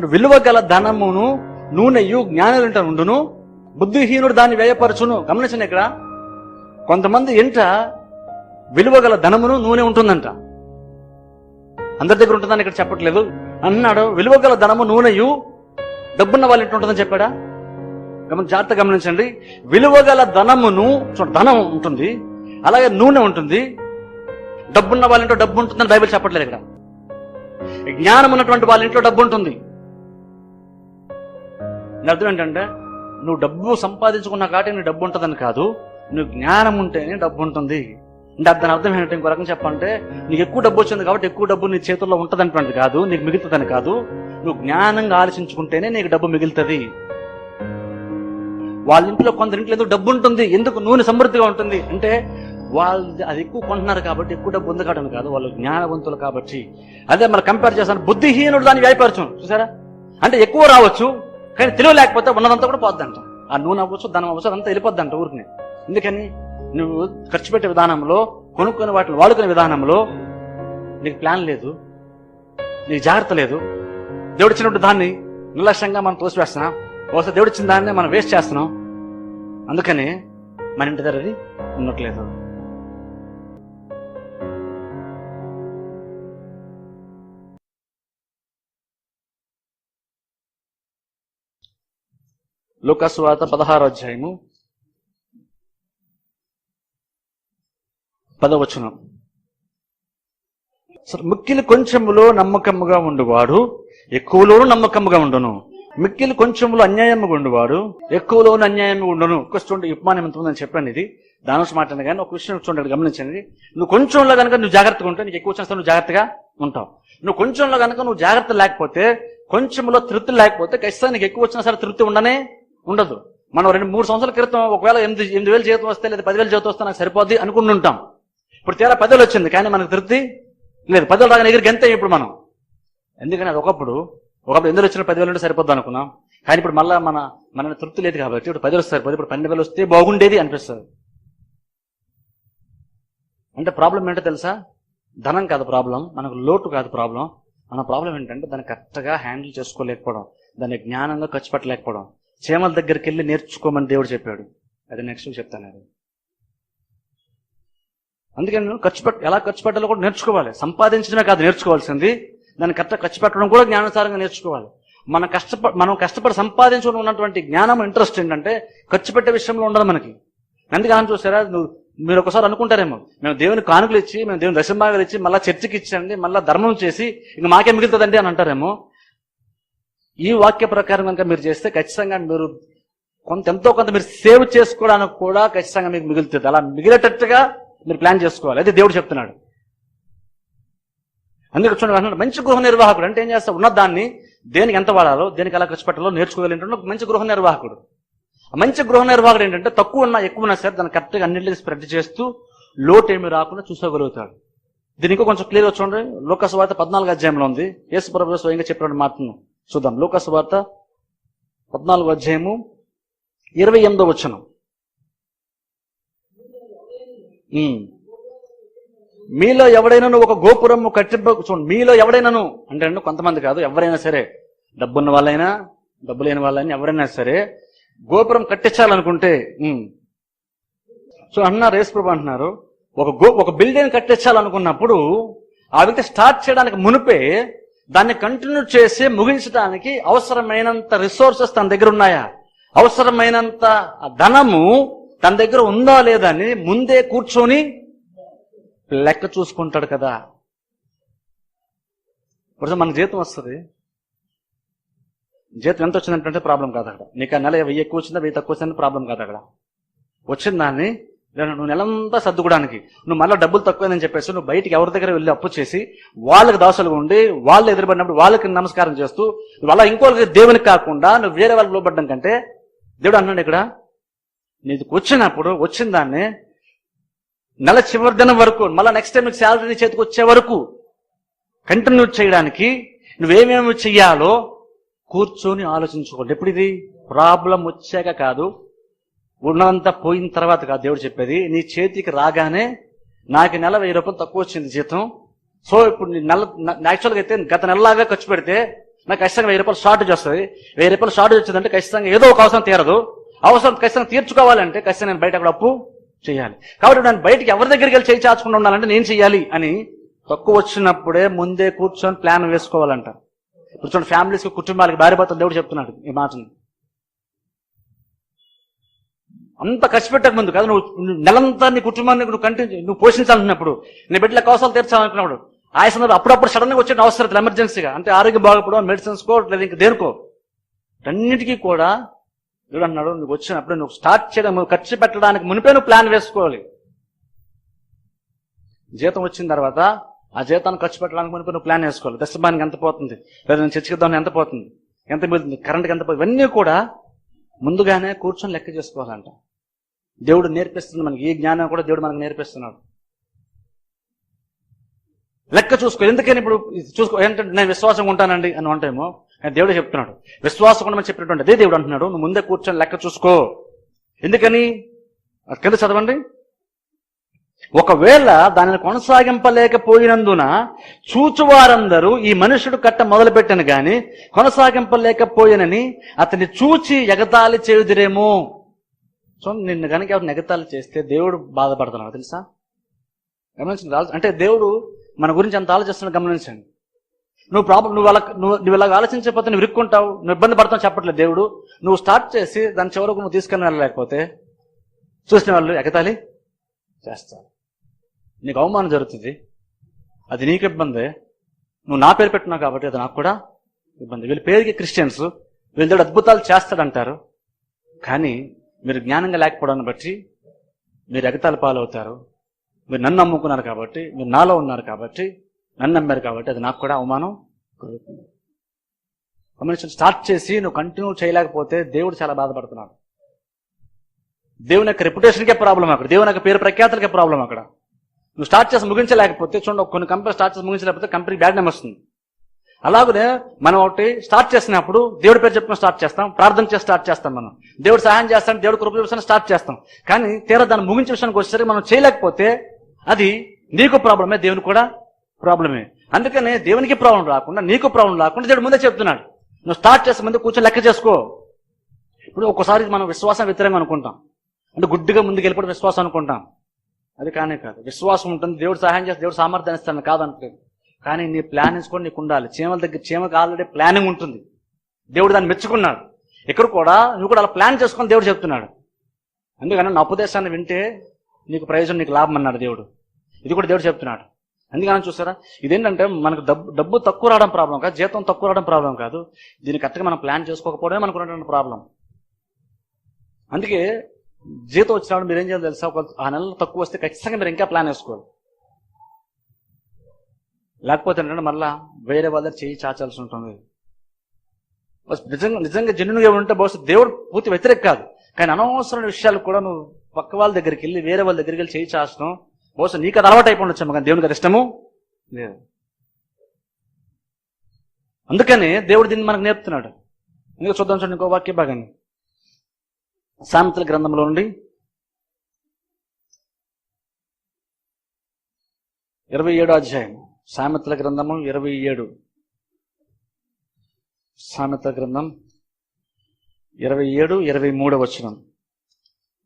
ఇప్పుడు విలువ గల ధనమును నూనెయు జ్ఞానులంట ఉండును బుద్ధిహీనుడు దాన్ని వ్యయపరచును. గమనించండి ఇక్కడ. కొంతమంది ఇంట విలువ గల ధనమును నూనె ఉంటుందంట. అందరి దగ్గర ఉంటుందని ఇక్కడ చెప్పట్లేదు. అన్నాడు విలువ గల ధనము నూనెయు డబ్బున్న వాళ్ళ ఇంటి ఉంటుందని చెప్పాడా? గమని జాగ్రత్త గమనించండి. విలువ గల ధనమును ధనం ఉంటుంది. అలాగే నూనె ఉంటుంది. డబ్బున్న వాళ్ళ ఇంట్లో డబ్బు ఉంటుందని బైబిల్ చెప్పట్లేదు ఇక్కడ. జ్ఞానం ఉన్నటువంటి వాళ్ళ ఇంట్లో డబ్బు ఉంటుంది. అర్థం ఏంటంటే నువ్వు డబ్బు సంపాదించుకున్న కాబట్టి నీ డబ్బు ఉంటుందని కాదు నువ్వు జ్ఞానం ఉంటేనే డబ్బు ఉంటుంది. అంటే దాని అర్థం ఏంటంటే ఇంకో రకం చెప్పంటే నీకు ఎక్కువ డబ్బు వచ్చింది కాబట్టి ఎక్కువ డబ్బు నీ చేతుల్లో ఉంటుందన్నటువంటిది కాదు నీకు మిగులుతుందని కాదు. నువ్వు జ్ఞానంగా ఆలోచించుకుంటేనే నీకు డబ్బు మిగులుతుంది. వాళ్ళ ఇంట్లో కొందరింట్లో ఎందుకు డబ్బు ఉంటుంది ఎందుకు నూనె సమృద్ధిగా ఉంటుంది అంటే వాళ్ళు అది ఎక్కువ కొంటున్నారు కాబట్టి ఎక్కువ డబ్బు ఉంది కాబట్టి కాదు వాళ్ళు జ్ఞానవంతులు కాబట్టి. అదే మనం కంపేర్ చేస్తాను బుద్ధిహీనుడు దాన్ని వ్యాపరచం చూసారా? అంటే ఎక్కువ రావచ్చు కానీ తెలివి లేకపోతే ఉన్నదంతా కూడా పోద్దంట. ఆ నూనె అవ్వచ్చు ధనం అవ్వచ్చు అదంతా వెళ్ళిపోద్దంట ఊరికి. ఎందుకని? నువ్వు ఖర్చు పెట్టే విధానంలో కొనుక్కునే వాటిని వాడుకునే విధానంలో నీకు ప్లాన్ లేదు. నీకు జాగ్రత్త లేదు. దేవుడు ఇచ్చినప్పుడు దాన్ని నిర్లక్ష్యంగా మనం తోసివేస్తున్నాం. ఒకసారి దేవుడు ఇచ్చిన దాన్ని మనం వేస్ట్ చేస్తున్నాం. అందుకని మన ఇంటి దగ్గర అది ఉండట్లేదు. లోకస్వాత పదహారు అధ్యాయము. పదవచనం. సరే, మిక్కిలి కొంచెములో నమ్మకముగా ఉండువాడు ఎక్కువలోనూ నమ్మకముగా ఉండను. మిక్కిలి కొంచెములో అన్యాయముగా ఉండువాడు ఎక్కువలోనూ అన్యాయముగా ఉండను. ఒక చూడండి ఉపమానం ఎంత ఉందని చెప్పండి ఇది. దాని మాట్లాడిన కానీ ఒక విషయం చూడండి గమనించండి నువ్వు కొంచెంలో కనుక నువ్వు జాగ్రత్తగా ఉంటే నీకు ఎక్కువ వచ్చిన నువ్వు జాగ్రత్తగా ఉంటావు. నువ్వు కొంచెంలో కనుక నువ్వు జాగ్రత్త లేకపోతే కొంచెంలో తృప్తి లేకపోతే ఖచ్చితంగా నీకు ఎక్కువ వచ్చినా సరే తృప్తి ఉండనే ఉండదు. మనం రెండు మూడు సంవత్సరాల క్రితం ఒకవేళ ఎనిమిది ఎనిమిది వేలు జీతం వస్తే లేదా పదివేలు జీతం వస్తే నాకు సరిపోద్ది అనుకుని ఉంటాం ఇప్పుడు తీరా పదివేలు వచ్చింది కానీ మనకు తృప్తి లేదు. పదివేలు రాగానే ఎగిరి గంతే ఇప్పుడు మనం? ఎందుకని అది ఒకప్పుడు ఒకప్పుడు ఎందుకు వచ్చిన పదివేలు ఉంటే సరిపోద్ది అనుకున్నాం. కానీ ఇప్పుడు మళ్ళీ మన మన తృప్తి లేదు కాబట్టి ఇప్పుడు పదివేలు సరిపోదు ఇప్పుడు పన్నెండు వేలు వస్తే బాగుండేది అనిపిస్తుంది. అంటే ప్రాబ్లం ఏంటో తెలుసా? ధనం కాదు ప్రాబ్లం మనకు లోటు కాదు ప్రాబ్లం. మన ప్రాబ్లం ఏంటంటే దాన్ని కరెక్ట్గా హ్యాండిల్ చేసుకోలేకపోవడం దాన్ని జ్ఞానంగా ఖర్చు పెట్టలేకపోవడం. చీమల దగ్గరికి వెళ్ళి నేర్చుకోమని దేవుడు చెప్పాడు. అది నెక్స్ట్ చెప్తాను అది అందుకని నువ్వు ఖర్చు పెట్ట ఎలా ఖర్చు పెట్టాలో కూడా నేర్చుకోవాలి. సంపాదించడమే కాదు నేర్చుకోవాల్సింది. దాన్ని కరెక్ట్ ఖర్చు పెట్టడం కూడా జ్ఞానానుసారంగా నేర్చుకోవాలి. మన కష్టప మనం కష్టపడి సంపాదించుకుని ఉన్నటువంటి జ్ఞానం ఇంట్రెస్ట్ ఏంటంటే ఖర్చు పెట్టే విషయంలో ఉండదు మనకి. అందుకని చూసారా నువ్వు మీరు ఒకసారి అనుకుంటారేమో మేము దేవుని కానుకలు ఇచ్చి మేము దేవుని దశంభాగాలు ఇచ్చి మళ్ళీ చర్చికి ఇచ్చండి మళ్ళీ ధర్మం చేసి ఇంక మాకే మిగులుతుందండి అని అంటారేమో. ఈ వాక్య ప్రకారం కనుక మీరు చేస్తే ఖచ్చితంగా మీరు కొంత ఎంతో కొంత మీరు సేవ్ చేసుకోవడానికి కూడా ఖచ్చితంగా మీకు మిగులుతుంది. అలా మిగిలేటట్టుగా మీరు ప్లాన్ చేసుకోవాలి. అది దేవుడు చెప్తున్నాడు. అందుకే చూడండి అంటున్నాడు, మంచి గృహ నిర్వాహకుడు అంటే ఏం చేస్తా ఉన్న దాన్ని దేనికి ఎంత వాడాలో దేనికి ఎలా ఖర్చు పెట్టాలో నేర్చుకోగలిగిన మంచి గృహ నిర్వాహకుడు. ఆ మంచి గృహ నిర్వాహకుడు ఏంటంటే తక్కువ ఉన్నా ఎక్కువ ఉన్నా సరే దాన్ని కరెక్ట్గా అన్నింటికి స్ప్రెడ్ చేస్తూ లోటు ఏమి రాకుండా చూసుకోగలుగుతాడు. దీనికి కొంచెం క్లియర్గా చూడండి. లోకసభ వార్త పద్నాలుగు అధ్యాయంలో ఉంది. యేసు ప్రభు స్వయంగా చెప్పిన మాటను. చూద్దాం. లోకస్ వార్త పద్నాలుగు అధ్యాయము ఇరవై ఎనిమిదో వచ్చనం మీలో ఎవడైనాను ఒక గోపురము కట్టింప చూడండి మీలో ఎవడైనాను అంటే అండి కొంతమంది కాదు ఎవరైనా సరే డబ్బున్న వాళ్ళైనా డబ్బు లేని వాళ్ళైనా ఎవరైనా సరే గోపురం కట్టించాలనుకుంటే సో అన్నారు యేసుప్రభు అంటున్నారు ఒక గో ఒక బిల్డింగ్ కట్టించాలనుకున్నప్పుడు ఆ వ్యక్తి స్టార్ట్ చేయడానికి మునిపే దాన్ని కంటిన్యూ చేసి ముగించడానికి అవసరమైనంత రిసోర్సెస్ తన దగ్గర ఉన్నాయా? అవసరమైనంత ధనము తన దగ్గర ఉందా లేదా అని ముందే కూర్చొని లెక్క చూసుకుంటాడు కదా. ఇప్పుడు మన జీతం వస్తుంది. జీతం ఎంత వచ్చిందంటే ప్రాబ్లం కాదు అక్కడ. నీకు ఆ నెల వెయ్యి ఎక్కువ వచ్చిందా వెయ్యి తక్కువ వచ్చిందని ప్రాబ్లం కాదు అక్కడ. వచ్చిన దాన్ని లేదా నువ్వు నెలంతా సర్దుకోవడానికి. నువ్వు మళ్ళీ డబ్బులు తక్కువని చెప్పేసి నువ్వు బయటికి ఎవరి దగ్గర వెళ్ళి అప్పు చేసి వాళ్ళకి దాసులుగా ఉండి వాళ్ళు ఎదురుపడినప్పుడు వాళ్ళకి నమస్కారం చేస్తూ నువ్వు అలా ఇంకోళ్ళకి దేవునికి కాకుండా నువ్వు వేరే వాళ్ళకి లోపడ్డం కంటే దేవుడు అన్నాడు ఇక్కడ నీకు వచ్చినప్పుడు వచ్చిన దాన్ని నెల చివరి దినం వరకు మళ్ళీ నెక్స్ట్ టైం నీకు శాలరీ చేతికి వచ్చే వరకు కంటిన్యూ చేయడానికి నువ్వేమేమి చెయ్యాలో కూర్చొని ఆలోచించుకోండి ఎప్పుడు ఇది? ప్రాబ్లం వచ్చాక కాదు. ఉన్నదంతా పోయిన తర్వాత కాదు దేవుడు చెప్పేది నీ చేతికి రాగానే నాకు నెల వెయ్యి రూపాయలు తక్కువ వచ్చింది జీతం. సో ఇప్పుడు నెల యాక్చువల్గా అయితే గత నెలలాగా ఖర్చు పెడితే నాకు ఖచ్చితంగా వెయ్యి రూపాయలు షార్టేజ్ వస్తుంది. వెయ్యి రూపాయలు షార్టేజ్ వచ్చిందంటే ఖచ్చితంగా ఏదో ఒక అవసరం తీరదు. అవసరం ఖచ్చితంగా తీర్చుకోవాలంటే ఖచ్చితంగా నేను బయట అక్కడ అప్పు చేయాలి. కాబట్టి నేను బయటికి ఎవరి దగ్గరికి వెళ్ళి చేయి ఉండాలంటే నేను చేయాలి అని తక్కువ వచ్చినప్పుడే ముందే కూర్చొని ప్లాన్ వేసుకోవాలంట. కూర్చొని ఫ్యామిలీస్ కుటుంబాలకి భార్య భర్తలు దేవుడు చెప్తున్నాడు ఈ మాటని. అంత ఖర్చు పెట్టక ముందు కదా నువ్వు నువ్వు నెలంతా నీ కుటుంబాన్ని నువ్వు కంటిన్యూ నువ్వు పోషించాలనుకున్నప్పుడు నీ బిడ్డల కోసాలు తీర్చాలనుకున్నప్పుడు ఆ సందర్భం అప్పుడప్పుడు సడన్గా వచ్చే అవసరం ఎమర్జెన్సీగా అంటే ఆరోగ్యం బాగపోవడం మెడిసిన్స్ కో లేదా ఇంకా దేనికో. అన్నిటికీ కూడా దేవుడు అన్నాడు నువ్వు వచ్చినప్పుడు నువ్వు స్టార్ట్ చేయడం ఖర్చు పెట్టడానికి మునిపే నువ్వు ప్లాన్ వేసుకోవాలి. జీతం వచ్చిన తర్వాత ఆ జీతాన్ని ఖర్చు పెట్టడానికి మునిపే నువ్వు ప్లాన్ వేసుకోవాలి. దశమానికి ఎంత పోతుంది? లేదా నేను చర్చిద్దాం ఎంత పోతుంది? ఎంత మిగులుతుంది? కరెంట్కి ఎంత పోతుంది? ఇవన్నీ కూడా ముందుగానే కూర్చొని లెక్క చేసుకోవాలంట. దేవుడు నేర్పిస్తుంది మనకి. ఈ జ్ఞానం కూడా దేవుడు మనకు నేర్పిస్తున్నాడు. లెక్క చూసుకో. ఎందుకని ఇప్పుడు చూసుకో. ఏంటంటే నేను విశ్వాసంగా ఉంటానండి అని అంటేమో దేవుడు దేవుడే చెప్తున్నాడు. విశ్వాసం ఉండమని చెప్పినటువంటి అదే దేవుడు అంటున్నాడు. నువ్వు ముందే కూర్చొని లెక్క చూసుకో. ఎందుకని? కింద చదవండి. ఒకవేళ దానిని కొనసాగింపలేకపోయినందున చూచువారందరూ ఈ మనుషుడు కట్ట మొదలుపెట్టను గాని కొనసాగింపలేకపోయినని అతన్ని చూచి ఎగతాళి చేయుదిరేమో. సో నిన్ను కనుక ఎవరు నెగతాలు చేస్తే దేవుడు బాధపడుతున్నాడు తెలుసా? గమనించండి అంటే దేవుడు మన గురించి అంత ఆలోచిస్తున్నా గమనించండి. నువ్వు ప్రాబ్లం నువ్వు అలా నువ్వు నువ్వు ఇలాగ ఆలోచించకపోతే నువ్వు ఇరుక్కుంటావు నువ్వు ఇబ్బంది పడతావు చెప్పట్లేదు దేవుడు. నువ్వు స్టార్ట్ చేసి దాని చివరకు నువ్వు తీసుకుని వెళ్ళలేకపోతే చూసిన వాళ్ళు ఎగతాళి చేస్తారు. నీకు అవమానం జరుగుతుంది. అది నీకు ఇబ్బందే. నువ్వు నా పేరు పెట్టినావు కాబట్టి అది నాకు కూడా ఇబ్బంది. వీళ్ళ పేరుకి క్రిస్టియన్స్ వీళ్ళ దేవుడు అద్భుతాలు చేస్తాడంటారు. కానీ మీరు జ్ఞానంగా లేకపోవడాన్ని బట్టి మీరు ఎగతాల పాలవుతారు. మీరు నన్ను నమ్ముకున్నారు కాబట్టి మీరు నాలో ఉన్నారు కాబట్టి నన్ను నమ్మారు కాబట్టి అది నాకు కూడా అవమానం కలుగుతుంది. కమ్యూనికేషన్ స్టార్ట్ చేసి నువ్వు కంటిన్యూ చేయలేకపోతే దేవుడు చాలా బాధపడుతున్నాడు. దేవుని యొక్క రెప్యుటేషన్కే ప్రాబ్లం అక్కడ. దేవుని యొక్క పేరు ప్రఖ్యాతులకే ప్రాబ్లం అక్కడ. నువ్వు స్టార్ట్ చేసి ముగించలేకపోతే చూడండి కొన్ని కంపెనీ స్టార్ట్ చేసి ముగించలేకపోతే కంపెనీ బ్యాడ్ నేమ్ వస్తుంది. అలాగనే మనం ఒకటి స్టార్ట్ చేసినప్పుడు దేవుడి పేరు చెప్పుకొని స్టార్ట్ చేస్తాం ప్రార్థన చేసి స్టార్ట్ చేస్తాం మనం. దేవుడు సహాయం చేస్తాం దేవుడు కృప చూపిస్తాను స్టార్ట్ చేస్తాం. కానీ తీరా దాన్ని ముగించే విషయానికి వచ్చేసరికి మనం చేయలేకపోతే అది నీకు ప్రాబ్లమే దేవునికి కూడా ప్రాబ్లమే. అందుకనే దేవునికి ప్రాబ్లం రాకుండా నీకు ప్రాబ్లం రాకుండా దేవుడు ముందే చెప్తున్నాడు. నువ్వు స్టార్ట్ చేసే ముందు కూర్చొని లెక్క చేసుకో. ఇప్పుడు ఒక్కసారి మనం విశ్వాసం వ్యతిరేకం అనుకుంటాం. అంటే గుడ్డిగా ముందుకు వెళ్ళిపోవడం విశ్వాసం అనుకుంటాం. అది కానే కాదు. విశ్వాసం ఉంటుంది దేవుడు సహాయం చేస్తే దేవుడు సామర్థ్యాన్ని ఇస్తాను కాదంటలేదు కానీ నీ ప్లాన్ వేసుకొని నీకు ఉండాలి. చీమల దగ్గర చీమకి ఆల్రెడీ ప్లానింగ్ ఉంటుంది. దేవుడు దాన్ని మెచ్చుకున్నాడు. ఇక్కడ కూడా నువ్వు కూడా అలా ప్లాన్ చేసుకొని దేవుడు చెప్తున్నాడు. అందుకని నా ఉపదేశాన్ని వింటే నీకు ప్రయోజనం నీకు లాభం అన్నాడు దేవుడు. ఇది కూడా దేవుడు చెప్తున్నాడు. అందుకని చూసారా? ఇదేంటంటే మనకు డబ్బు డబ్బు తక్కువ రావడం ప్రాబ్లం కాదు జీతం తక్కువ రావడం ప్రాబ్లం కాదు. దీన్ని కరెక్ట్గా మనం ప్లాన్ చేసుకోకపోవడమే మనకు ఉన్నటువంటి ప్రాబ్లం అందుకే జీతం వచ్చినప్పుడు మీరు ఏం చేయాలి తెలుసా? ఒక ఆ నెలలో తక్కువ వస్తే ఖచ్చితంగా మీరు ఇంకా ప్లాన్ వేసుకోవాలి లేకపోతే ఏంటంటే మళ్ళా వేరే వాళ్ళ దగ్గర చేయి చాచాల్సి ఉంటుంది. నిజంగా నిజంగా జన్యునిగా ఉంటే బహుశా దేవుడు పూర్తి వ్యతిరేక కాదు. కానీ అనవసరమైన విషయాలు కూడా నువ్వు పక్క వాళ్ళ దగ్గరికి వెళ్ళి వేరే వాళ్ళ దగ్గరికి వెళ్ళి చేయి చాచడం బహుశా నీకు అది అలవాటు అయిపోవచ్చు కానీ దేవునికి అది ఇష్టము లేదు. అందుకని దేవుడు దీన్ని మనకు నేర్పుతున్నాడు. ఇంకా చూద్దాం చూడండి ఇంకో వాక్య భాగాన్ని. సామెతల గ్రంథంలో నుండి ఇరవై ఏడో అధ్యాయం. సామెతల గ్రంథము ఇరవై ఏడు. సామెతల గ్రంథం ఇరవై ఏడు ఇరవై మూడు వచనం.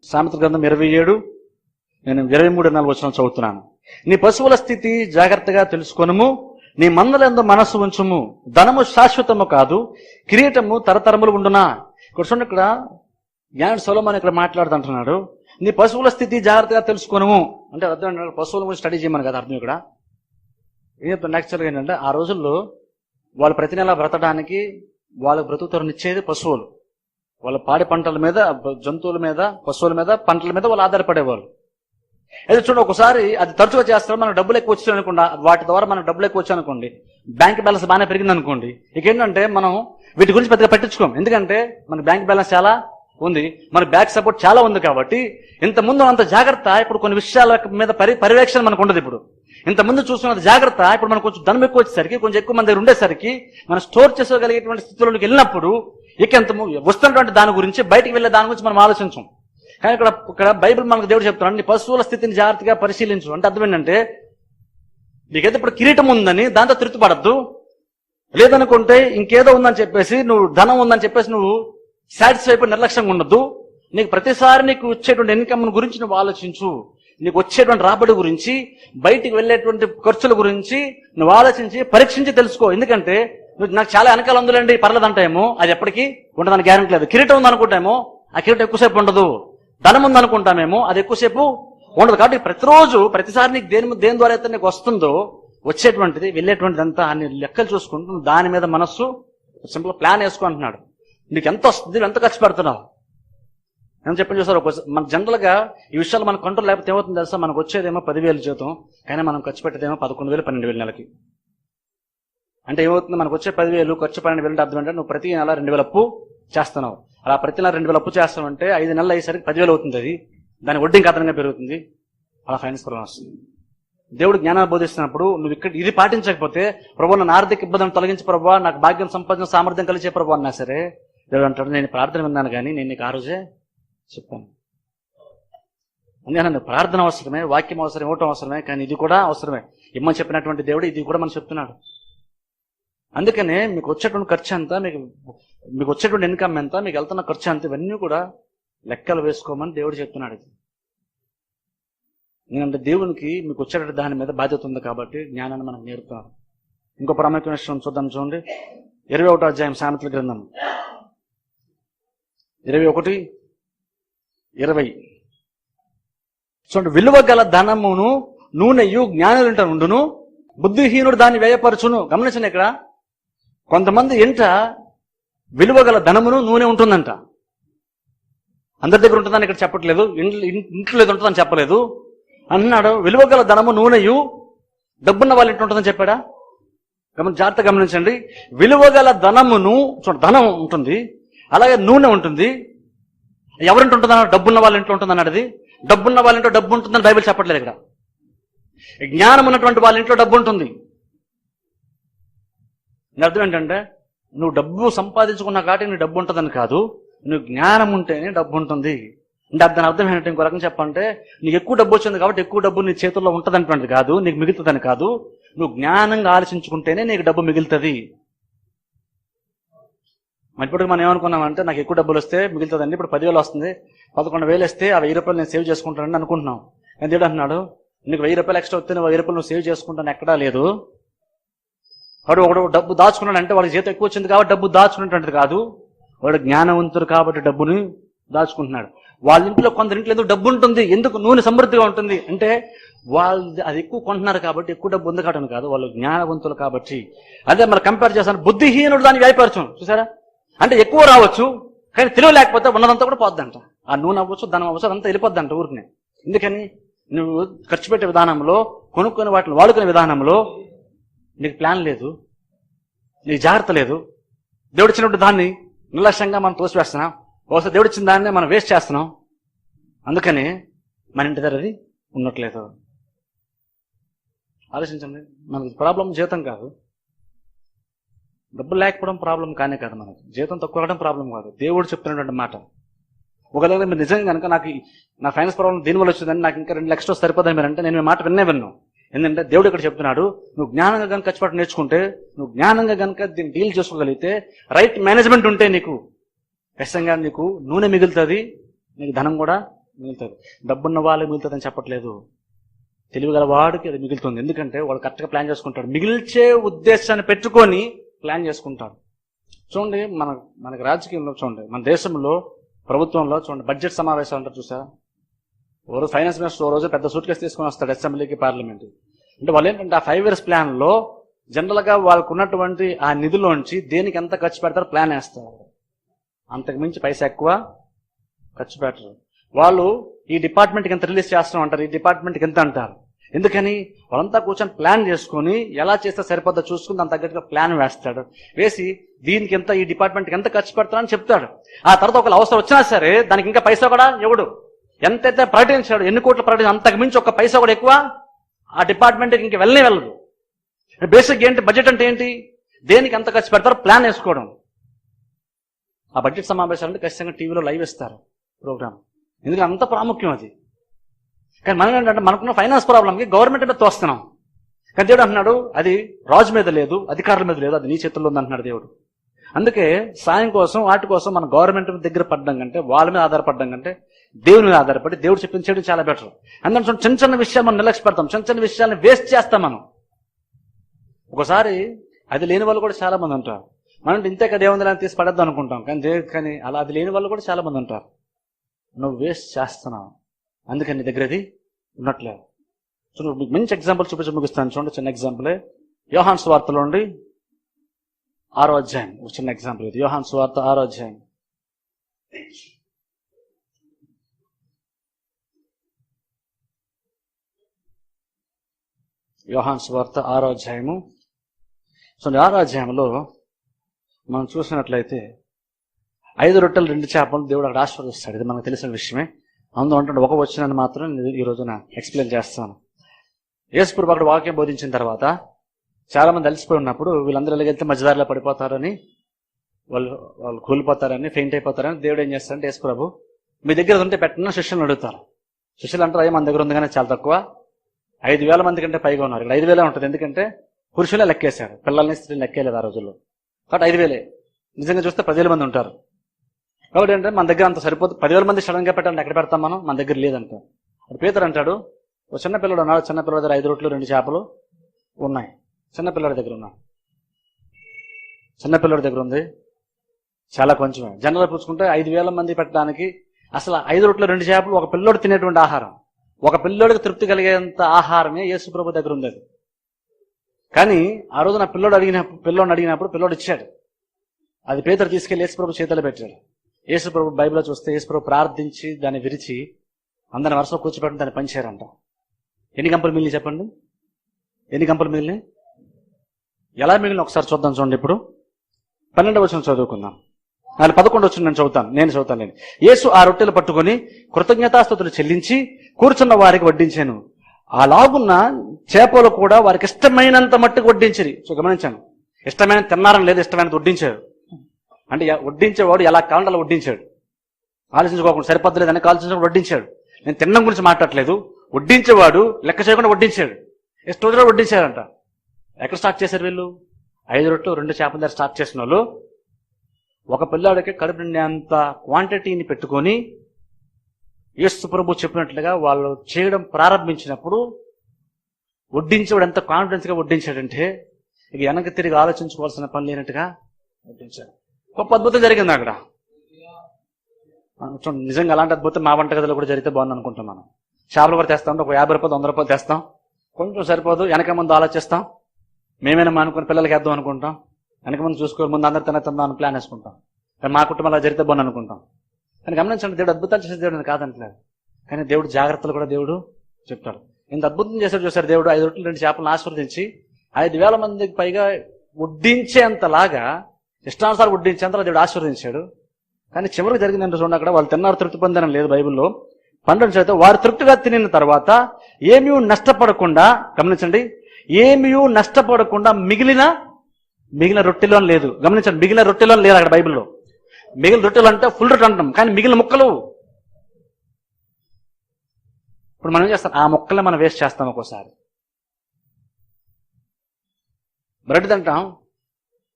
సామెతల గ్రంథం ఇరవై ఏడు నేను ఇరవై మూడు నాలుగు వచనం చదువుతున్నాను. నీ పశువుల స్థితి జాగ్రత్తగా తెలుసుకొనుము. నీ మందలందు మనస్సు ఉంచుము. ధనము శాశ్వతము కాదు. కిరీటము తరతరములు ఉండునా? ఇక్కడ చూడండి ఇక్కడ జ్ఞానుడు సొలమాన్ ఇక్కడ మాట్లాడుతుంటున్నాడు. నీ పశువుల స్థితి జాగ్రత్తగా తెలుసుకోను అంటే అర్థం పశువుల గురించి స్టడీ చేయమని కదా అర్థం ఇక్కడ. ఏం చెప్తాను యాక్చువల్గా ఏంటంటే ఆ రోజుల్లో వాళ్ళు ప్రతి నెల బ్రతడానికి వాళ్ళ బ్రతుకుతరనిచ్చేది పశువులు. వాళ్ళ పాడి పంటల మీద జంతువుల మీద పశువుల మీద పంటల మీద వాళ్ళు ఆధారపడేవాళ్ళు. అయితే చూడండి ఒకసారి అది తరచుగా చేస్తారు మనకు డబ్బులు ఎక్కువ వచ్చాయి అనుకుండా వాటి ద్వారా మనకు డబ్బులు ఎక్కువ వచ్చాయి అనుకోండి బ్యాంక్ బ్యాలెన్స్ బాగానే పెరిగింది అనుకోండి ఇక ఏంటంటే మనం వీటి గురించి పెద్దగా పట్టించుకోం. ఎందుకంటే మన బ్యాంక్ బ్యాలెన్స్ చాలా ఉంది మన బ్యాక్ సపోర్ట్ చాలా ఉంది కాబట్టి ఇంత ముందు అంత జాగ్రత్త ఇప్పుడు కొన్ని విషయాల మీద పరి పర్యవేక్షణ మనకు ఉండదు ఇప్పుడు. ఇంతకుముందు ముందు చూసుకున్నది జాగ్రత్త. ఇప్పుడు మనం కొంచెం ధనం ఎక్కువ వచ్చేసరికి కొంచెం ఎక్కువ మంది ఉండేసరికి మనం స్టోర్ చేసుకోగలిగేటువంటి స్థితిలోకి వెళ్ళినప్పుడు ఇక ఎంత వస్తున్నటువంటి దాని గురించి బయటికి వెళ్ళే దాని గురించి మనం ఆలోచించం. కానీ ఇక్కడ ఇక్కడ బైబిల్ మనకు దేవుడు చెప్తున్నాడు నీ పశువుల స్థితిని జాగ్రత్తగా పరిశీలించు. అంటే అర్థం ఏంటంటే నీకైతే ఇప్పుడు కిరీటం ఉందని దాంతో తృప్తిపడద్దు లేదనుకుంటే ఇంకేదో ఉందని చెప్పేసి నువ్వు ధనం ఉందని చెప్పేసి నువ్వు సాటిస్ఫై అయిపోయి నిర్లక్ష్యంగా ఉండద్దు. నీకు ప్రతిసారి నీకు వచ్చేటువంటి ఇన్కమ్ గురించి నువ్వు ఆలోచించు. నీకు వచ్చేటువంటి రాబడి గురించి బయటికి వెళ్ళేటువంటి ఖర్చుల గురించి నువ్వు ఆలోచించి పరీక్షించి తెలుసుకో. ఎందుకంటే నువ్వు నాకు చాలా వెనకాల ఉందిలేండి పర్లేదంటాయేమో అది ఎప్పటికీ ఉండదని గ్యారెంటీ లేదు. కిరీటం ఉందనుకుంటామో ఆ కిరీటం ఎక్కువసేపు ఉండదు. ధనం ఉందనుకుంటామేమో అది ఎక్కువసేపు ఉండదు. కాబట్టి ప్రతిరోజు ప్రతిసారి నీకు దేని దేని ద్వారా అయితే నీకు వస్తుందో వచ్చేటువంటిది వెళ్ళేటువంటిది అంతా అన్ని లెక్కలు చూసుకుంటూ దాని మీద మనస్సు సింపుల్ ప్లాన్ వేసుకుంటున్నాడు నీకు ఎంత వస్తుంది ఎంత ఖర్చు పెడుతున్నావు? నేను చెప్పిన చూసారు? ఒక మన జనరల్గా ఈ విషయాలు మన కంట్రోల్ లేకపోతే ఏమవుతుంది తెలుసా? మనకు వచ్చేదేమో పదివేలు జీతం కానీ మనం ఖర్చు పెట్టేదేమో పదకొండు వేలు పన్నెండు వేలు నెలకి. అంటే ఏమవుతుంది? మనకు వచ్చే పదివేలు ఖర్చు పన్నెండు వేలు అంటే అర్థం అంటే నువ్వు ప్రతి నెల రెండు వేల అప్పు చేస్తున్నావు. అలా ప్రతి నెల రెండు వేల అప్పు చేస్తావు అంటే ఐదు నెలలు అయ్యేసరికి పదివేలు అవుతుంది అది. దాని వడ్డీ ఇంకా అదనంగా పెరుగుతుంది. అలా ఫైనాన్స్ ప్రాబ్లం వస్తుంది దేవుడు జ్ఞానాన్ని బోధిస్తున్నప్పుడు నువ్వు ఇక్కడ ఇది పాటించకపోతే ప్రభు నన్ను ఆర్థిక ఇబ్బందులను తొలగించి ప్రభు నాకు భాగ్యం సంపాదన సామర్థ్యం కలిసే ప్రభు అన్నా సరే దేవుడు అంటాడు నేను ప్రార్థన విన్నాను కానీ నేను నీకు ఆ రోజే చెప్పాను. అందుకని ప్రార్థన అవసరమే వాక్యం అవసరం ఇవ్వటం అవసరమే కానీ ఇది కూడా అవసరమే. ఇమ్మని చెప్పినటువంటి దేవుడు ఇది కూడా మనం చెప్తున్నాడు. అందుకనే మీకు వచ్చేటువంటి ఖర్చు ఎంత మీకు మీకు వచ్చేటువంటి ఇన్కమ్ ఎంత మీకు వెళ్తున్న ఖర్చు ఎంత ఇవన్నీ కూడా లెక్కలు వేసుకోమని దేవుడు చెప్తున్నాడు ఇది. ఎందుకంటే దేవునికి మీకు వచ్చేటువంటి దాని మీద బాధ్యత ఉంది కాబట్టి జ్ఞానాన్ని మనం నేర్పుతున్నారు ఇంకో ప్రాముఖ్యమైన విషయం చూద్దాం చూడండి. ఇరవై ఒకటో అధ్యాయం సామెతల గ్రంథం. ఇరవై ఒకటి ఇరవై. చూడండి విలువ గల ధనమును నూనెయు జ్ఞానులంట ఉండును బుద్ధిహీనుడు దాన్ని వ్యయపరచును. గమనించండి ఇక్కడ. కొంతమంది ఇంట విలువ గల ధనమును నూనె ఉంటుందంట. అందరి దగ్గర ఉంటుందని ఇక్కడ చెప్పట్లేదు. ఇంట్లో ఇంట్లో ఉంటుందని చెప్పలేదు. అన్నాడు విలువ గల ధనము నూనెయు డబ్బున్న వాళ్ళ ఇంట్లో ఉంటుందని చెప్పాడా? గమని జాగ్రత్త గమనించండి. విలువ గల ధనమును చూడండి ధనం ఉంటుంది. అలాగే నూనె ఉంటుంది. ఎవరింటి ఉంటుంది డబ్బున్న వాళ్ళ ఇంట్లో ఉంటుంది అది? డబ్బున్న వాళ్ళ ఇంట్లో డబ్బు ఉంటుందని బైబిల్ చెప్పట్లేదు ఇక్కడ. జ్ఞానం ఉన్నటువంటి వాళ్ళ ఇంట్లో డబ్బు ఉంటుంది. దీని అర్థం ఏంటంటే నువ్వు డబ్బు సంపాదించుకున్న కాబట్టి నీ డబ్బు ఉంటుందని కాదు నువ్వు జ్ఞానం ఉంటేనే డబ్బు ఉంటుంది. అంటే దాని అర్థం ఏంటంటే ఇంకో రకం చెప్పంటే నీకు ఎక్కువ డబ్బు వచ్చింది కాబట్టి ఎక్కువ డబ్బు నీ చేతుల్లో ఉంటుంది కాదు నీకు మిగులుతుందని కాదు నువ్వు జ్ఞానంగా ఆలోచించుకుంటేనే నీకు డబ్బు మిగులుతుంది. మరి ఇప్పుడు మనం ఏమనుకున్నామంటే నాకు ఎక్కువ డబ్బులు వస్తే మిగులుతుందండి ఇప్పుడు పదివేలు వస్తుంది. పదకొండు వేలు వస్తే ఆ వెయ్యి రూపాయలు నేను సేవ్ చేసుకుంటానని అనుకుంటున్నాం. నేను దేవుడు అంటున్నాడు? నీకు వెయ్యి రూపాయలు ఎక్స్ట్రా వస్తే నువ్వు వెయ్యి రూపాయలు నువ్వు సేవ్ చేసుకుంటాను ఎక్కడా లేదు. వాడు ఒకడు డబ్బు దాచుకున్నాడు అంటే వాడికి జీతం ఎక్కువ వచ్చింది కాబట్టి డబ్బు దాచుకున్నటువంటిది కాదు. వాడు జ్ఞానవంతుడు కాబట్టి డబ్బుని దాచుకుంటున్నాడు. వాళ్ళ ఇంట్లో కొందరింట్లో ఎందుకు డబ్బు ఉంటుంది? ఎందుకు నూనె సమృద్ధిగా ఉంటుంది? అంటే వాళ్ళు అది ఎక్కువ కొంటున్నారు కాబట్టి ఎక్కువ డబ్బు ఉంది కావడం కాదు. వాళ్ళు జ్ఞానవంతులు కాబట్టి. అదే మనం కంపేర్ చేస్తాను. బుద్ధిహీనుడు దాన్ని వ్యాయపరచం చూసారా? అంటే ఎక్కువ రావచ్చు కానీ తెలివి లేకపోతే ఉన్నదంతా కూడా పోద్దంట. ఆ నూనె అవ్వచ్చు ధనం అవ్వచ్చు అదంతా వెళ్ళిపోద్దంట ఊరిని ఎందుకని? నువ్వు ఖర్చు పెట్టే విధానంలో కొనుక్కునే వాటిని వాడుకునే విధానంలో నీకు ప్లాన్ లేదు నీకు జాగ్రత్త లేదు. దేవుడు ఇచ్చినప్పుడు దాన్ని నిర్లక్ష్యంగా మనం తోసివేస్తున్నాం. ఒకసారి దేవుడు ఇచ్చిన దాన్ని మనం వేస్ట్ చేస్తున్నాం. అందుకని మన ఇంటి దగ్గర అది ఉండట్లేదు. ఆలోచించండి. మనకి ప్రాబ్లం జీవితం కాదు. డబ్బు లేకపోవడం ప్రాబ్లం కానే కాదు మనకి. జీతం తక్కువ రావడం ప్రాబ్లం కాదు. దేవుడు చెప్తున్నటువంటి మాట. ఒకవేళ మీరు నిజంగా కనుక నాకు నా ఫైనాన్స్ ప్రాబ్లం దీనివల్ల వచ్చిందని నాకు ఇంకా రెండు లక్షలు సరిపోదని మీరు అంటే నేను మీ మాట విన్నే విన్నాను ఎందుకంటే దేవుడు ఇక్కడ చెప్తున్నాడు నువ్వు జ్ఞానంగా కనుక ఖర్చు నేర్చుకుంటే నువ్వు జ్ఞానంగా కనుక దీన్ని డీల్ చేసుకోగలిగితే రైట్ మేనేజ్మెంట్ ఉంటే నీకు ఖచ్చితంగా నీకు నూనె మిగులుతుంది నీకు ధనం కూడా మిగులుతుంది. డబ్బున్న వాళ్ళు మిగులుతుంది అని చెప్పట్లేదు. తెలివిగల వాడికి అది మిగులుతుంది. ఎందుకంటే వాడు కరెక్ట్గా ప్లాన్ చేసుకుంటాడు. మిగిల్చే ఉద్దేశాన్ని పెట్టుకొని ప్లాన్ చేసుకుంటాడు చూడండి మన మనకి రాజకీయంలో చూడండి మన దేశంలో ప్రభుత్వంలో చూడండి బడ్జెట్ సమావేశాలు అంటారు చూసారా? ఓ ఫైనాన్స్ మినిస్టర్ ఓ రోజు పెద్ద సూట్ కేసు తీసుకొని వస్తాడు అసెంబ్లీకి పార్లమెంట్ అంటే వాళ్ళు ఏంటంటే ఆ ఫైవ్ ఇయర్స్ ప్లాన్లో జనరల్గా వాళ్ళకు ఉన్నటువంటి ఆ నిధిలోంచి దేనికి ఎంత ఖర్చు పెడతారో ప్లాన్ వేస్తారు. అంతకు మించి పైసా ఎక్కువ ఖర్చు పెట్టరు. వాళ్ళు ఈ డిపార్ట్మెంట్కి ఎంత రిలీజ్ చేస్తాం అంటారు ఈ డిపార్ట్మెంట్కి ఎంత అంటారు? ఎందుకని వాళ్ళంతా కూర్చొని ప్లాన్ చేసుకొని ఎలా చేస్తే సరిపోద్దో చూసుకుని దాని తగ్గట్టుగా ప్లాన్ వేస్తాడు. వేసి దీనికి ఎంత ఈ డిపార్ట్మెంట్కి ఎంత ఖర్చు పెడతానని చెప్తాడు. ఆ తర్వాత ఒకళ్ళు అవసరం వచ్చినా సరే దానికి ఇంకా పైసా కూడా ఎవడు? ఎంతైతే ప్రకటించాడు ఎన్ని కోట్లు ప్రకటించి అంతకు మించి ఒక పైసా కూడా ఎక్కువ ఆ డిపార్ట్మెంట్కి ఇంక వెళ్ళనే వెళ్ళదు. బేసిక్ ఏంటి బడ్జెట్ అంటే ఏంటి? దేనికి ఎంత ఖర్చు పెడతారో ప్లాన్ వేసుకోవడం. ఆ బడ్జెట్ సమావేశాలు ఖచ్చితంగా టీవీలో లైవ్ ఇస్తారు ప్రోగ్రామ్. ఎందుకంటే అంత ప్రాముఖ్యం అది. కానీ మనం ఏంటంటే మనకున్న ఫైనాన్స్ ప్రాబ్లంకి గవర్నమెంట్ మీద తోస్తున్నాం. కానీ దేవుడు అంటున్నాడు అది రాజు మీద లేదు అధికారుల మీద లేదు అది నీ చేతుల్లో ఉంది అంటున్నాడు దేవుడు. అందుకే సాయం కోసం వాటి కోసం మన గవర్నమెంట్ దగ్గర పడ్డం కంటే వాళ్ళ మీద ఆధారపడడం కంటే దేవుని మీద ఆధారపడి దేవుడు చెప్పింది చేయడం చాలా బెటర్. అందుకని చిన్న చిన్న విషయాలు మనం నిర్లక్ష్య పెడతాం చిన్న చిన్న విషయాలను వేస్ట్ చేస్తాం మనం. ఒకసారి అది లేని వాళ్ళు కూడా చాలా మంది ఉంటారు. మనం ఇంతే కదా ఏముంది అని తీసి పడద్దు అనుకుంటాం కానీ కానీ అలా అది లేని వాళ్ళు కూడా చాలా మంది ఉంటారు. నువ్వు వేస్ట్ చేస్తున్నావు. అందుకని నీ దగ్గర అది ఉన్నట్లేదు చూడండి మీకు మంచి ఎగ్జాంపుల్ చూపించి ముగిస్తాను. చూడండి చిన్న ఎగ్జాంపులే యోహాన్ స్వార్థలో ఉండి ఆరో అధ్యాయం. ఒక చిన్న ఎగ్జాంపుల్ ఇది. యోహాన్ స్వార్థ ఆరో అధ్యాయం. యోహాన్ స్వార్థ ఆరో అధ్యాయము. సో ఆరో అధ్యాయంలో మనం చూసినట్లయితే ఐదు రొట్టెలు రెండు చేపలు దేవుడు అక్కడ ఆశీర్వదిస్తాడు. ఇది మనకు తెలిసిన విషయమే. అందులో ఉంటుంది ఒక వచ్చినని మాత్రం ఈ రోజున ఎక్స్ప్లెయిన్ చేస్తాను. యేసుప్రభు అక్కడ వాక్యం బోధించిన తర్వాత చాలా మంది అలసిపోయి ఉన్నప్పుడు వీళ్ళందరూ ఎలాగైతే మధ్యదారిలో పడిపోతారని వాళ్ళు వాళ్ళు కూలిపోతారని ఫెయింట్ అయిపోతారని దేవుడు ఏం చేస్తారంటే యేసుప్రభు మీ దగ్గర ఉంటే పెట్టిన? శిష్యులను అడుగుతారు. శిష్యులు అంటారు అయ్యా మన దగ్గర ఉంది కానీ చాలా తక్కువ. ఐదు వేల మంది కంటే పైగా ఉన్నారు ఇక్కడ. ఐదు వేలే ఉంటుంది. ఎందుకంటే పురుషులే లెక్కేశారు. పిల్లల్ని స్త్రీలు లెక్కేయలేదు ఆ రోజుల్లో. కాబట్టి ఐదు వేలే. నిజంగా చూస్తే పదివేల మంది ఉంటారు. కాబట్టి ఏంటంటే మన దగ్గర అంత సరిపోతుంది పదివేల మంది సడన్గా పెట్టాలంటే ఎక్కడ పెడతాం మనం? మన దగ్గర లేదంట అది పేదరు అంటాడు ఒక చిన్న పిల్లడు ఉన్నాడు చిన్న పిల్లడి దగ్గర ఐదు రొట్లు రెండు చేపలు ఉన్నాయి. చిన్న పిల్లడి దగ్గర ఉన్నాయి చిన్న పిల్లడి దగ్గర ఉంది. చాలా కొంచెమే. జనరల్ పుచ్చుకుంటే ఐదు వేల మంది పెట్టడానికి అసలు ఐదు రొట్లు రెండు చేపలు ఒక పిల్లోడు తినేటువంటి ఆహారం. ఒక పిల్లోడికి తృప్తి కలిగేంత ఆహారమే యేసు ప్రభు దగ్గర ఉంది అది. కానీ ఆ రోజు నా పిల్లోడు అడిగిన పిల్లోడిని అడిగినప్పుడు పిల్లోడు ఇచ్చాడు. అది పేదరు తీసుకెళ్ళి యేసుప్రభు చేతలు పెట్టాడు. యేసుప్రభు బైబిల్లో చూస్తే యేసుప్రభు ప్రార్థించి దాన్ని విరిచి అందరిని వరుసలో కూర్చోబెట్టి దాన్ని పనిచేయారంట ఎన్ని గంపలు మిగిలిన చెప్పండి? ఎన్ని గంపలు మిగిలినాయి? ఎలా మిగిలిన ఒకసారి చూద్దాం చూడండి ఇప్పుడు. పన్నెండు వచ్చిన చదువుకుందాం. ఆయన పదకొండు వచ్చిన నేను చదువుతాను. నేను చదువుతాను నేను. యేసు ఆ రొట్టెలు పట్టుకొని కృతజ్ఞతాస్థుతులు చెల్లించి కూర్చున్న వారికి వడ్డించాను. అలాగున్న చేపలు కూడా వారికి ఇష్టమైనంత మట్టుకు వడ్డించిరి. సో గమనించాను ఇష్టమైన తిన్నారని లేదు ఇష్టమైనది వడ్డించారు. అంటే వడ్డించేవాడు ఎలా కావాలంటే అలా వడ్డించాడు? ఆలోచించుకోకుండా సరిపోద్దులేదని ఆలోచించకుండా వడ్డించాడు. నేను తిన్నం గురించి మాట్లాడలేదు వడ్డించేవాడు లెక్క చేయకుండా వడ్డించాడు. ఎస్ట్ రోజు వడ్డించాడంట. ఎక్కడ స్టార్ట్ చేశారు వీళ్ళు? ఐదు రొట్టు రెండు చేపల దగ్గర స్టార్ట్ చేసిన వాళ్ళు. ఒక పిల్లాడికి కడుపు అంత క్వాంటిటీని పెట్టుకొని యేసు ప్రభు చెప్పినట్లుగా వాళ్ళు చేయడం ప్రారంభించినప్పుడు వడ్డించేవాడు ఎంత కాన్ఫిడెన్స్గా వడ్డించాడంటే ఇక వెనక్కి తిరిగి ఆలోచించుకోవాల్సిన పని లేనట్టుగా వడ్డించాడు. గొప్ప అద్భుతం జరిగింది అక్కడ. చూడండి, నిజంగా అలాంటి అద్భుతం మా వంటగదిలో కూడా జరిగితే బాగుంది అనుకుంటున్నాను చేపల చేపలు కూడా తెస్తాం ఒక యాభై రూపాయలు వంద రూపాయలు తెస్తాం. కొంచెం సరిపోదు వెనక ముందు ఆలోచిస్తాం. మేమైనా అనుకుని పిల్లలకి వేద్దాం అనుకుంటాం. వెనక ముందు చూసుకోవాలి ముందు అందరు తిన తిందాం అని ప్లాన్ వేసుకుంటాం. కానీ మా కుటుంబం అలా జరిగితే బాగుంది అనుకుంటాం. కానీ గమనించండి దేవుడు అద్భుతాలు చేసే దేవుడు కాదంటలేదు. కానీ దేవుడు జాగ్రత్తలు కూడా దేవుడు చెప్తాడు. ఇంత అద్భుతం చేశాడు చూసారు దేవుడు ఐదు రొట్టెలు రెండు చేపలను ఆశీర్వదించి ఐదు వేల మందికి పైగా వడ్డించేంతలాగా ఇష్టానుసారం వడ్డించేంత దేవుడు ఆశీర్వదించాడు. కానీ చివరికి జరిగింది ఏంటో చూడండి అక్కడ. వాళ్ళు తిన్నారు తృప్తి పొందడం లేదు బైబిల్లో. పన్నెండు చదివితే వారు తృప్తిగా తినిన తర్వాత ఏమీ నష్టపడకుండా గమనించండి ఏమీ నష్టపడకుండా మిగిలిన మిగిలిన రొట్టెలో లేదు. గమనించండి మిగిలిన రొట్టెలో లేదు అక్కడ బైబిల్లో. మిగిలిన రొట్టెలు అంటే ఫుల్ రొట్టె అంటాం కానీ మిగిలిన ముక్కలు. ఇప్పుడు మనం ఏం చేస్తాం? ఆ ముక్కలే మనం వేస్ట్ చేస్తాం ఒక్కోసారి. బ్రెడ్ తింటాం.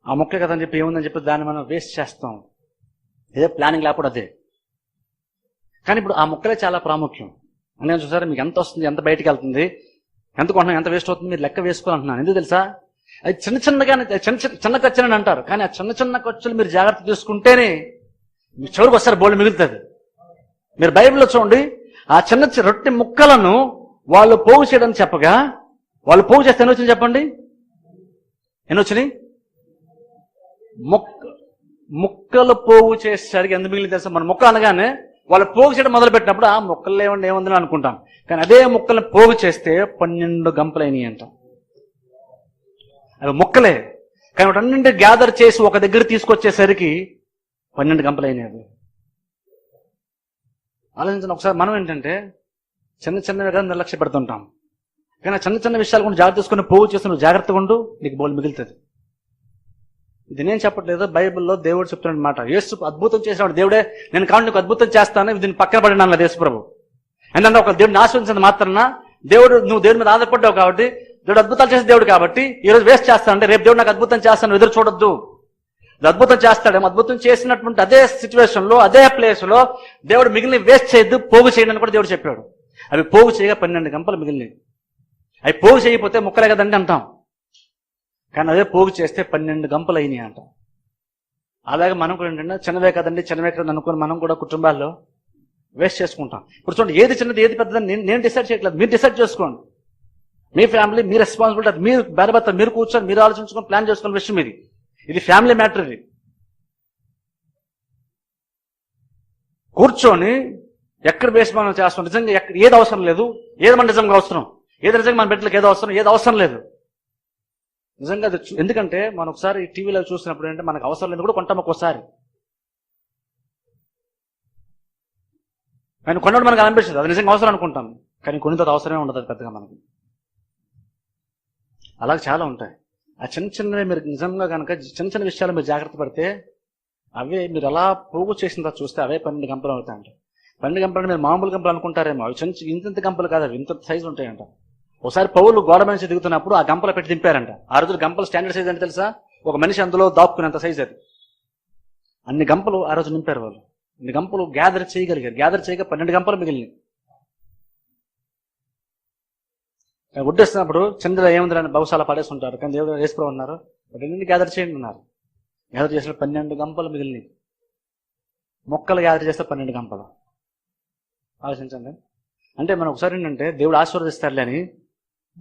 ఆ ముక్క కదని చెప్పి ఏముందని చెప్పి దాన్ని మనం వేస్ట్ చేస్తాం. ఏదో ప్లానింగ్ లేకపోతే అదే. కానీ ఇప్పుడు ఆ ముక్కలే చాలా ప్రాముఖ్యం. నేను చూసారా మీకు ఎంత వస్తుంది ఎంత బయటికి వెళ్తుంది ఎంత కొంటున్నాం ఎంత వేస్ట్ అవుతుంది మీరు లెక్క వేసుకోవాలంటున్నాను. ఎందుకు తెలుసా? అది చిన్న చిన్నగానే చిన్న చిన్న చిన్న ఖర్చులని అంటారు. కానీ ఆ చిన్న చిన్న ఖర్చులు మీరు జాగ్రత్త తీసుకుంటేనే మీ చివరికి వస్తారు బోల్డ్ మిగులుతుంది మీరు బైబిల్లో చూడండి ఆ చిన్న రొట్టె ముక్కలను వాళ్ళు పోగు చేయడం చెప్పగా వాళ్ళు పోగు చేస్తే ఎన్ని వచ్చింది చెప్పండి? ఎన్ని వచ్చినాయి? ముక్క ముక్కలు పోగు చేసేసరికి ఎంత మిగిలింది తెలుసా? మన ముక్క అనగానే వాళ్ళు పోగు చేయడం మొదలు పెట్టినప్పుడు ఆ ముక్కలు ఏమన్నా ఏముందని అనుకుంటాం. కానీ అదే ముక్కల్ని పోగు చేస్తే పన్నెండు గంపలైనవి అంటాం. అవి ముక్కలే. కానీ వాటన్నింటి గ్యాదర్ చేసి ఒక దగ్గర తీసుకొచ్చేసరికి పన్నెండు గంపలైనవి అవి. ఆలోచించిన ఒకసారి మనం ఏంటంటే చిన్న చిన్నవిగా నిర్లక్ష్య పెడుతుంటాం కానీ చిన్న చిన్న విషయాలు కూడా జాగ్రత్త తీసుకుని పోగు చేసి నువ్వు జాగ్రత్తగా ఉండు నీకు బోల్ మిగులుతుంది. ఇది నేను చెప్పట్లేదు బైబిల్లో దేవుడు చెప్తున్నాడు మాట యేసు అద్భుతం చేసినాడు దేవుడే నేను కావాలి నీకు అద్భుతం చేస్తాను దీన్ని పక్కన పడినా అన్నది ఏంటంటే ఎందుకంటే ఒక దేవుడిని ఆశ్రయించిన మాత్రాన దేవుడు నువ్వు దేవుడి మీద ఆధారపడ్డావు కాబట్టి దేవుడు అద్భుతాలు చేసే దేవుడు కాబట్టి ఈ రోజు వేస్ట్ చేస్తానంటే రేపు దేవుడు నాకు అద్భుతం చేస్తాను ఎదురు చూడొద్దు. అద్భుతం చేస్తాడేమో అద్భుతం చేసినటువంటి అదే సిచ్యువేషన్లో అదే ప్లేస్లో దేవుడు మిగిలిన వేస్ట్ చేయొద్దు పోగు చేయండి అని కూడా దేవుడు చెప్పాడు. అవి పోగు చేయగా పన్నెండు గంపలు మిగిలినవి. అవి పోగు చేయకపోతే ముక్కలే కదండి అంటాం. కానీ అదే పోగు చేస్తే పన్నెండు గంపలు అయినాయి అంట. అలాగే మనం కూడా ఏంటంటే చిన్నవే కదండి చిన్నవే కదండి అనుకుని మనం కూడా కుటుంబాల్లో వేస్ట్ చేసుకుంటాం. ఇప్పుడు చూడండి ఏది చిన్నది ఏది పెద్దదని నేను నేను డిసైడ్ చేయట్లేదు. మీరు డిసైడ్ చేసుకోండి. మీ ఫ్యామిలీ మీ రెస్పాన్సిబిలిటీ మీరు బెరబత్త మీరు కూర్చొని మీరు ఆలోచించుకొని ప్లాన్ చేసుకున్న విషయం ఇది. ఇది ఫ్యామిలీ మ్యాటర్ ఇది. కూర్చొని ఎక్కడ బేస్ మనం చేస్తాం? నిజంగా ఎక్కడ ఏది అవసరం లేదు? ఏది మన నిజంగా అవసరం? ఏది నిజంగా మన బిడ్డలకు ఏది అవసరం? ఏది అవసరం లేదు? నిజంగా అది ఎందుకంటే మనం ఒకసారి టీవీలో చూసినప్పుడు ఏంటంటే మనకు అవసరం లేదు కూడా కొంటాం ఒక్కోసారి. కానీ కొనడం మనకు అనిపిస్తుంది అది నిజంగా అవసరం అనుకుంటాం. కానీ కొన్ని తర్వాత అవసరమే ఉండదు అది పెద్దగా మనకి. అలాగే చాలా ఉంటాయి. ఆ చిన్న చిన్నవి మీరు నిజంగా కనుక చిన్న చిన్న విషయాలు మీరు జాగ్రత్త పడితే అవే మీరు ఎలా పోగు చేసిన తర్వాత చూస్తే అవే పన్నెండు గంపలు అవుతాయంట. పన్నెండు గంపలు మీరు మామూలు గంపలు అనుకుంటారేమో. అవి చిన్న ఇంత ఇంత గంపలు కాదు అవి. ఇంత సైజు ఉంటాయంట. ఒకసారి పౌరులు గోడ మనిషి దిగుతున్నప్పుడు ఆ గంపలు పెట్టి దింపారంట. ఆ రోజు గంపలు స్టాండర్డ్ సైజ్ అంటే తెలుసా? ఒక మనిషి అందులో దాక్కునేంత సైజ్ అది. అన్ని గంపలు ఆ రోజు నింపారు వాళ్ళు. అన్ని గంపలు గ్యాదర్ చేయగలిగారు. గ్యాదర్ చేయగా పన్నెండు గంపలు మిగిలినాయి. వడ్డేస్తున్నప్పుడు చంద్ర ఏముందని బహుశాల పడేసి ఉంటారు. కానీ దేవుడు వేసుకో ఉన్నారు రెండు గ్యాదర్ చేయండి ఉన్నారు గ్యాదర్ చేసిన పన్నెండు గంపలు మిగిలినాయి. మొక్కలు గ్యాదర్ చేస్తే పన్నెండు గంపలు. ఆలోచించండి. అంటే మనం ఒకసారి ఏంటంటే దేవుడు ఆశీర్వదిస్తారులే అని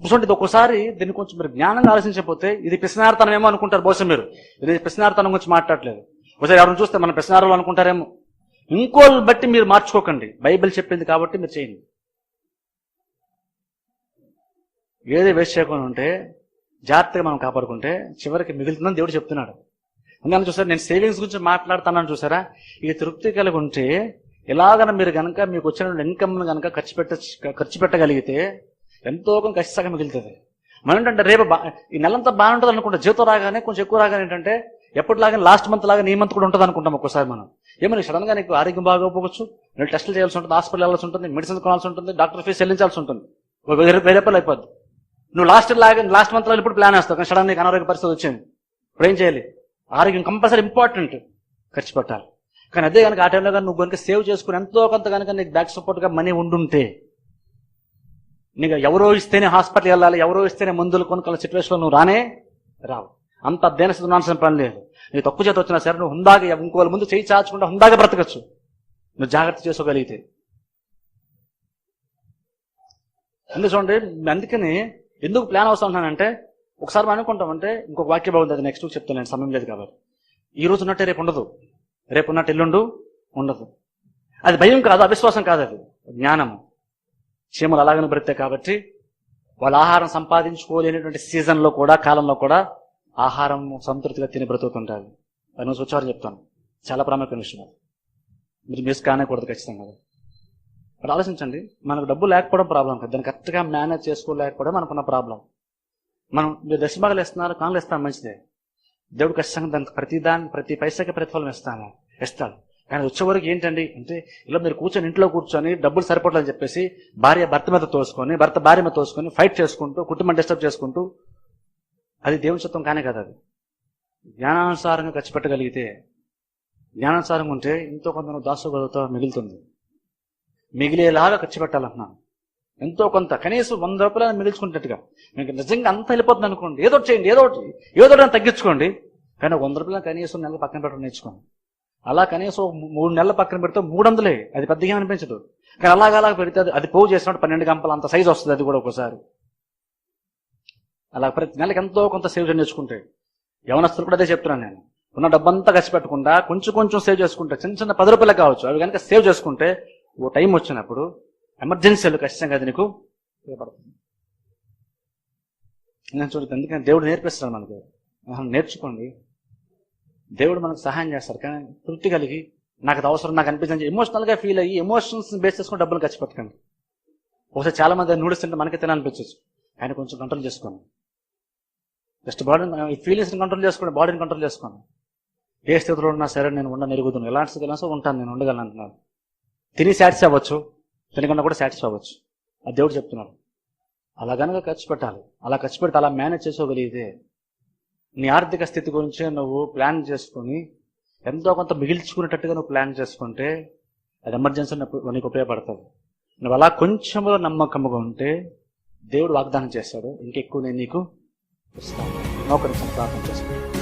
చూడండి ఒకసారి దీన్ని కొంచెం మీరు జ్ఞానంగా ఆలోచించకపోతే ఇది పిసినార్తనం ఏమో అనుకుంటారు బహుశా మీరు. ఇది పిసినార్తనం గురించి మాట్లాడలేదు ఒకసారి ఎవరిని చూస్తే మనం పిసినారులు అనుకుంటారేమో. ఇంకోళ్ళు బట్టి మీరు మార్చుకోకండి. బైబిల్ చెప్పింది కాబట్టి మీరు చేయండి. ఏది వేస్ట్ చేయకుండా ఉంటే జాగ్రత్తగా మనం కాపాడుకుంటే చివరికి మిగులుతుందని దేవుడు చెప్తున్నాడు. అందుకని చూసారా నేను సేవింగ్స్ గురించి మాట్లాడుతున్నాను చూసారా? ఇది తృప్తి కలిగి ఉంటే ఎలాగన మీరు కనుక మీకు వచ్చిన ఇన్కమ్ కనుక ఖర్చు పెట్ట ఖర్చు పెట్టగలిగితే ఎంతో కొంత ఖచ్చితంగా మిగులుతుంది. మనం ఏంటంటే రేపు బా- ఈ నెలంతా బాగుంటుంది అనుకుంటా జీతం రాగానే కొంచెం ఎక్కువ రాగానే ఏంటంటే ఎప్పటిలాగా లాస్ట్ మంత్ లాగా ఈ మంత్ కూడా ఉంటుంది అనుకుంటాం ఒక్కోసారి మనం. ఏమైనా సడన్గా నీకు ఆరోగ్యం బాగోకపోవచ్చు నేను టెస్టులు చేయాల్సి ఉంటుంది హాస్పిటల్ వెళ్ళాల్సి ఉంటుంది మెడిసిన్ కొనాల్సి ఉంటుంది డాక్టర్ ఫీజు చెల్లించాల్సి ఉంటుంది. వేరే రూపాయలు అయిపోద్ది. నువ్వు లాస్ట్ లాగా లాస్ట్ మంత్లో ఇప్పుడు ప్లాన్ వేస్తావు కానీ సడన్ నీకు అనారోగ్య పరిస్థితి వచ్చింది. ఇప్పుడు ఏం చేయాలి? ఆరోగ్యం కంపల్సరీ ఇంపార్టెంట్ ఖర్చు పెట్టాలి. కానీ అదే కనుక ఆ టైంలో కానీ నువ్వు కనుక సేవ్ చేసుకుని ఎంతో కొంత కనుక నీకు బ్యాక్ సపోర్ట్గా మనీ ఉండుంటే నీకు ఎవరో ఇస్తేనే హాస్పిటల్ వెళ్ళాలి ఎవరో ఇస్తేనే మందులు కొనుక్కున్న సిచ్యువేషన్లో నువ్వు రానే రావు. అంత దేనస్థితి ఉండాల్సిన పని లేదు. నీకు తక్కువ చేత వచ్చినా సరే నువ్వు హుందాగా ఇంకోళ్ళ ముందు చేయి చాచుకుంటే హుందాగా బ్రతకచ్చు. నువ్వు జాగ్రత్త చేసుకోగలిగితే. అందుకే చూడండి అందుకని ఎందుకు ప్లాన్ అవసరం ఉన్నానంటే ఒకసారి మనం అనుకుంటామంటే ఇంకొక వాక్య బాగుంది అది నెక్స్ట్ చెప్తాను నేను సమయం లేదు కాబట్టి. ఈ రోజు ఉన్నట్టే రేపు ఉండదు. రేపు ఉన్నట్టు ఎల్లుండు ఉండదు. అది భయం కాదు అవిశ్వాసం కాదు అది. జ్ఞానము. చీమలు అలాగనే బ్రతాయి కాబట్టి వాళ్ళ ఆహారం సంపాదించుకోలేనటువంటి సీజన్లో కూడా కాలంలో కూడా ఆహారం సంతృప్తిగా తిని బ్రతుకుతుంటారు. అని నువ్వు చెప్తాను. చాలా ప్రాముఖ్యమైన విషయం మీరు మిస్ కానేకూడదు ఖచ్చితంగా అది. మరి ఆలోచించండి. మనకు డబ్బు లేకపోవడం ప్రాబ్లం కాదు. దాన్ని కరెక్ట్గా మేనేజ్ చేసుకోలేకపోవడం మనకున్న ప్రాబ్లం. మనం మీరు దశభాగాలు ఇస్తున్నారు కానులు ఇస్తాను మంచిదే. దేవుడు ఖచ్చితంగా దానికి ప్రతి దాని ప్రతి పైసకి ప్రతిఫలం ఇస్తాను ఇస్తాడు. కానీ వచ్చేవరకు ఏంటండి? అంటే ఇలా మీరు కూర్చొని ఇంట్లో కూర్చొని డబ్బులు సరిపోట్లని చెప్పేసి భార్య భర్త మీద తోసుకొని భర్త భార్య మీద తోసుకొని ఫైట్ చేసుకుంటూ కుటుంబం డిస్టర్బ్ చేసుకుంటూ అది దేవుని చిత్తం కానే కదా అది. జ్ఞానానుసారంగా ఖర్చు పెట్టగలిగితే జ్ఞానానుసారంగా ఉంటే ఎంతో కొంత నువ్వు మిగులుతుంది. మిగిలేలాగా ఖర్చు పెట్టాలంటున్నాను. ఎంతో కొంత కనీసం వంద రూపాయలు మిగిల్చుకున్నట్టుగా మీకు నిజంగా అంత వెళ్ళిపోతుంది అనుకోండి ఏదో చేయండి ఏదో ఒకటి ఏదో ఒకటి తగ్గించుకోండి. కానీ వంద రూపాయలు కనీసం నెల పక్కన పెట్టడం నేర్చుకోండి. అలా కనీసం మూడు నెలల పక్కన పెడితే మూడు వందలే అది పెద్దగా అనిపించదు. కానీ అలాగ అలాగ పెడితే అది- అది పోగు చేసినప్పుడు పన్నెండు గంపలు అంత సైజ్ వస్తుంది అది కూడా ఒకసారి అలా ప్రతి నెలకి ఎంతో కొంత సేవ్ చేసుకుంటే యవనస్తులు కూడా అదే చెప్తున్నాను నేను. ఉన్న డబ్బంతా ఖర్చు పెట్టకుండా కొంచెం కొంచెం సేవ్ చేసుకుంటే చిన్న చిన్న పది రూపాయలు కావచ్చు అవి కనుక సేవ్ చేసుకుంటే ఓ టైం వచ్చినప్పుడు ఎమర్జెన్సీలు ఖచ్చితంగా అది నీకు ఉపయోగపడుతుంది. నేను చూడదు అందుకని దేవుడు నేర్పిస్తాడు మనకు. నేర్చుకోండి. దేవుడు మనకు సహాయం చేస్తారు. కానీ తృప్తి కలిగి నాకు అది అవసరం నాకు అనిపించింది ఎమోషనల్గా ఫీల్ అయ్యి ఎమోషన్స్ బేస్ చేసుకుని డబ్బులు ఖర్చు పెట్టకండి. ఒకసారి చాలా మంది నూడిల్స్ తింటే మనకి తినాలనిపించవచ్చు ఆయన కొంచెం కంట్రోల్ చేసుకోండి. జస్ట్ బాడీని ఫీలింగ్స్ని కంట్రోల్ చేసుకోండి బాడీని కంట్రోల్ చేసుకోండి. ఏ స్థితిలో ఉన్నా సరే నేను ఉండ ఎరుగుతాను ఎలాంటి స్థితిలో ఉంటాను నేను ఉండగలను అంటున్నాను తిని సాటిస్ఫై అవ్వచ్చు తినకుండా కూడా సాటిస్ఫై అవ్వచ్చు. అది దేవుడు చెప్తున్నాడు అలా కనుక ఖర్చు పెట్టాలి. అలా ఖర్చు పెడితే అలా మేనేజ్ చేసుకోగలిగితే నీ ఆర్థిక స్థితి గురించి నువ్వు ప్లాన్ చేసుకుని ఎంతో కొంత మిగిల్చుకునేటట్టుగా నువ్వు ప్లాన్ చేసుకుంటే అది ఎమర్జెన్సీ నీకు ఉపయోగపడుతుంది. నువ్వు అలా కొంచెంలో నమ్మకముగా ఉంటే దేవుడు వాగ్దానం చేస్తాడు ఇంకెక్కువ నేను నీకు ఇస్తాను. నౌకరి ప్రార్థన చేసుకుంటాను.